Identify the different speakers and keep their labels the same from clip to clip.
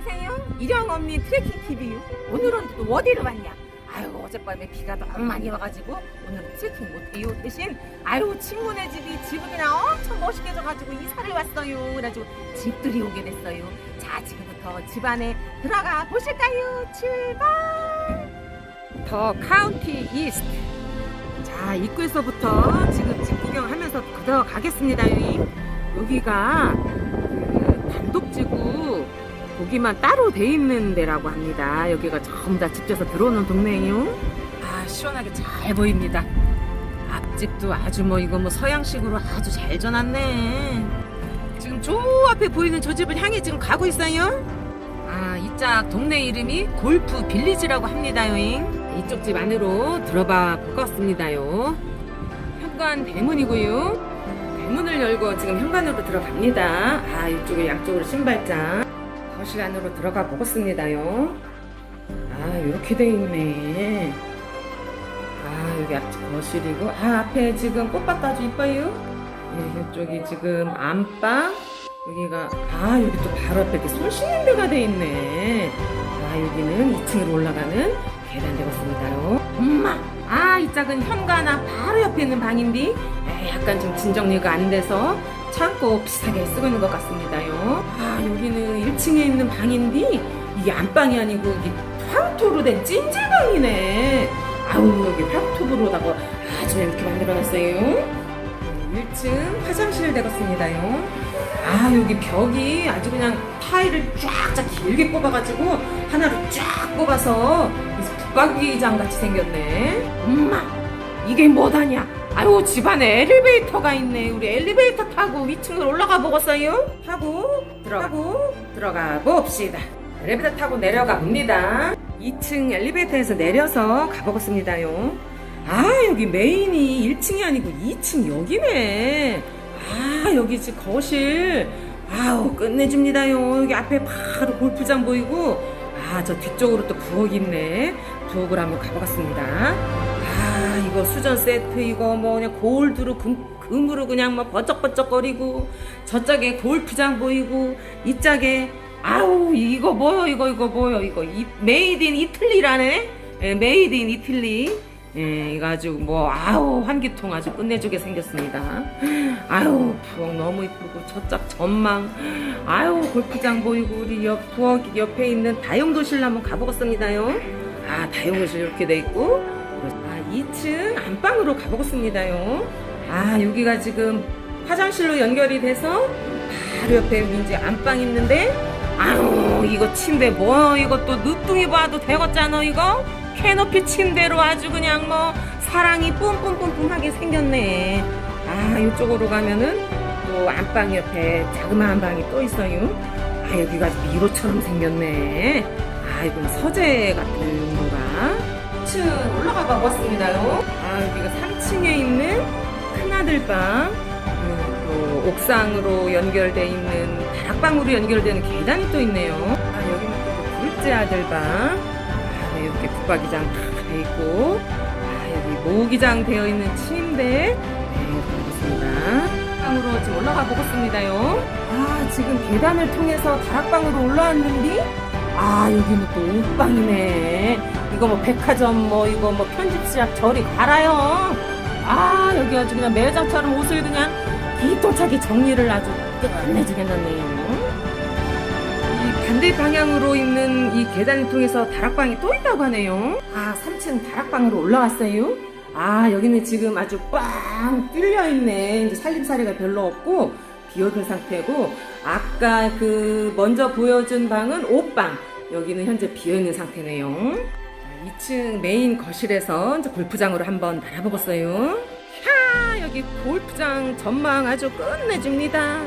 Speaker 1: 안녕하세요. 일영 언니 트레킹 TV요. 오늘은 또 어디로 왔냐? 아유 어젯밤에 비가 너무 많이 와가지고 오늘 트레킹 못해요. 대신 아유 친구네 집이 그냥 엄청 멋있게 져가지고 이사를 왔어요. 그래가지고 집들이 오게 됐어요. 자 지금부터 집 안에 들어가 보실까요? 출발. 더 카운티 이스트. 자 입구에서부터 지금 집 구경하면서 들어가겠습니다. 여기가 그 단독지구 보기만 따로 돼 있는 데라고 합니다. 여기가 전부 다 집져서 들어오는 동네예요. 아 시원하게 잘 보입니다. 앞집도 아주 뭐 이거 뭐 서양식으로 아주 잘 져놨네. 지금 저 앞에 보이는 저 집을 향해 지금 가고 있어요. 아 이짝 동네 이름이 골프 빌리지라고 합니다. 요잉. 이쪽 집 안으로 들어봐 보겠습니다요. 현관 대문이고요. 대문을 열고 지금 현관으로 들어갑니다. 아, 이쪽에 양쪽으로 신발장. 거실 안으로 들어가 보겠습니다요. 아, 이렇게 돼 있네. 아, 여기 앞 거실이고, 아, 앞에 지금 꽃밭 아주 이뻐요. 네, 이쪽이 지금 안방. 여기가, 아, 여기 또 바로 앞에 이렇게 손 씻는 데가 돼 있네. 아, 여기는 2층으로 올라가는 계단 되겠습니다요. 엄마! 아, 이 짝은 현관아 바로 옆에 있는 방인데, 에, 약간 좀 진정리가 안 돼서 창고 비슷하게 쓰고 있는 것 같습니다요. 아, 여기는 1층에 있는 방인데, 이게 안방이 아니고, 이게 황토로 된 찜질방이네. 아우, 여기 황토로다가 아주 이렇게 만들어놨어요. 1층 화장실 되겠습니다요. 아, 여기 벽이 아주 그냥 타일을 쫙쫙 길게 뽑아가지고, 하나로 쫙 뽑아서, 붙박이장 같이 생겼네. 엄마, 이게 뭐다냐? 아유, 집안에 엘리베이터가 있네. 우리 엘리베이터 타고 2층으로 올라가 보겠어요? 타고, 들어가고, 들어가 봅시다. 엘리베이터 타고 내려가 봅니다. 2층 엘리베이터에서 내려서 가보겠습니다요. 아, 여기 메인이 1층이 아니고 2층 여기네. 아, 여기 지금 거실. 아우, 끝내줍니다요. 여기 앞에 바로 골프장 보이고, 아, 저 뒤쪽으로 또 부엌이 있네. 부엌을 한번 가보겠습니다. 아, 이거 수전 세트, 이거 뭐 그냥 골드로 금, 금으로 그냥 뭐 번쩍번쩍거리고, 저쪽에 골프장 보이고, 이짝에, 아우, 이거 뭐요, 이거, 이거 뭐요, 이거. 이, 메이드 인 이틀리라네? 예, 메이드 인 이틀리. 예, 이거 아주 뭐, 아우, 환기통 아주 끝내주게 생겼습니다. 아유, 부엌 너무 이쁘고, 저짝 전망. 아유, 골프장 보이고, 우리 옆, 부엌 옆에 있는 다용도실 한번 가보겠습니다요. 아, 다용도실 이렇게 돼 있고, 아, 2층 안방으로 가보겠습니다요. 아, 여기가 지금 화장실로 연결이 돼서, 바로 옆에 이제 안방 있는데, 아유, 이거 침대 뭐, 또 늦둥이 봐도 되겠잖아, 이거? 캐노피 침대로 아주 그냥 뭐, 사랑이 뿜뿜뿜뿜하게 생겼네. 아, 이쪽으로 가면은 또 안방 옆에 자그마한 방이 또 있어요. 아, 여기가 미로처럼 생겼네. 아, 이건 서재 같은 건가? 2층 올라가 봐봤습니다요. 아, 여기가 3층에 있는 큰아들 방. 그리고 또 옥상으로 연결돼 있는 다락방으로 연결되는 계단이 또 있네요. 아, 여기는 또 둘째 아들 방. 아, 네, 이렇게 붙박이장 다돼 있고. 아, 여기 모기장 되어 있는 침대. 네, 그렇습니다. 방으로 지금 올라가 보겠습니다요. 아, 지금 계단을 통해서 다락방으로 올라왔는데, 아, 여기는 또 옷방이네. 이거 뭐 백화점 뭐 이거 뭐 편집샵 저리 갈아요. 아, 여기 아주 그냥 매장처럼 옷을 그냥 기똥차게 정리를 아주 끝내주게 놨네요. 이 반대 방향으로 있는 이 계단을 통해서 다락방이 또 있다고 하네요. 아, 3층 다락방으로 올라왔어요. 아, 여기는 지금 아주 꽝 뚫려 있네. 이제 살림살이가 별로 없고 비어둔 상태고 아까 그 먼저 보여준 방은 옷방. 여기는 현재 비어 있는 상태네요. 2층 메인 거실에서 이제 골프장으로 한번 바라보겠어요. 하, 여기 골프장 전망 아주 끝내줍니다.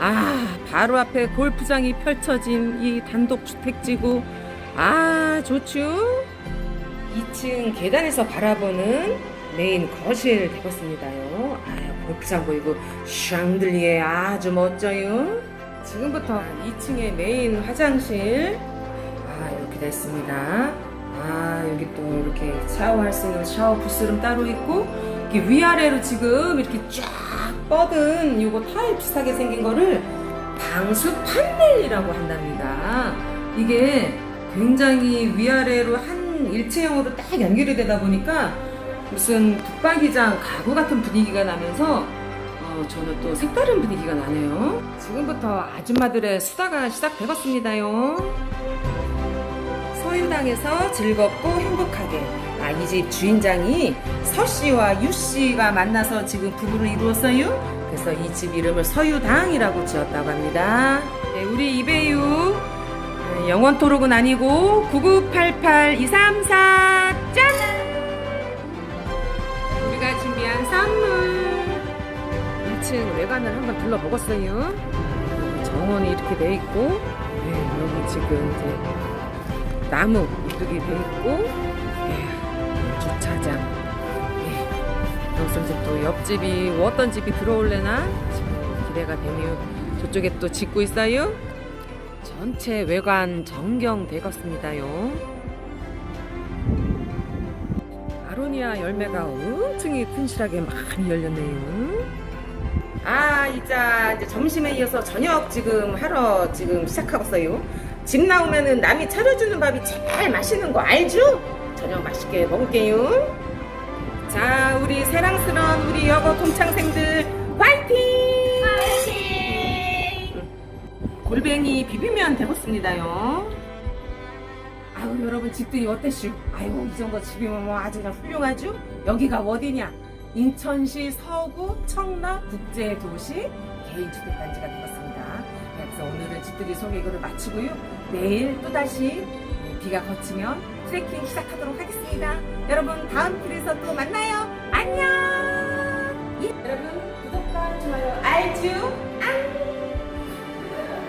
Speaker 1: 아, 바로 앞에 골프장이 펼쳐진 이 단독주택지구. 아, 좋죠? 2층 계단에서 바라보는 메인 거실 되겠습니다요. 아, 골프장 보이고 샹들리에 아주 멋져요. 지금부터 2층의 메인 화장실 아, 이렇게 됐습니다. 아, 여기 또 이렇게 샤워할 수 있는 샤워 부스룸 따로 있고 이렇게 위아래로 지금 이렇게 쫙 뻗은 요거 타일 비슷하게 생긴 거를 방수 판넬이라고 한답니다. 이게 굉장히 위아래로 한 일체형으로 딱 연결이 되다 보니까 무슨 붙박이장 가구 같은 분위기가 나면서 어, 저는 또 색다른 분위기가 나네요. 지금부터 아줌마들의 수다가 시작되겠습니다요. 서유당에서 즐겁고 행복하게 아, 이 집 주인장이 서 씨와 유 씨가 만나서 지금 부부를 이루었어요. 그래서 이 집 이름을 서유당이라고 지었다고 합니다. 네, 우리 이배유 네, 영원 토록은 아니고 9988-234 짠! 우리가 준비한 선물 1층 외관을 한번 둘러보겠어요. 여기 정원이 이렇게 돼 있고 네, 여기 지금 이제 나무 이쁘게 돼 있고 네, 주차장 네, 여기서 이제 또 옆집이 어떤 집이 들어올래나 기대가 되네요. 저쪽에 또 짓고 있어요. 전체 외관 정경 되겠습니다요. 아로니아 열매가 엄청 튼실하게 많이 열렸네요. 아, 이제 이제 점심에 이어서 저녁 지금 하러 지금 시작하겠어요. 집 나오면은 남이 차려주는 밥이 제일 맛있는 거 알죠? 저녁 맛있게 먹을게요. 자, 우리 사랑스러운 우리 여고 동창생들 화이팅! 골뱅이 비비면 되겠습니다요. 아유 여러분 집들이 어땠슈? 아이고 이 정도 집이면 뭐 아주 그냥 훌륭하죠? 여기가 어디냐? 인천시 서구 청라 국제도시 개인주택단지가 되겠습니다. 그래서 오늘은 집들이 소개를 마치고요. 내일 또다시 네, 비가 거치면 트레킹 시작하도록 하겠습니다. 여러분 다음 길에서 또 만나요. 안녕! 예, 여러분 구독과 좋아요 알죠?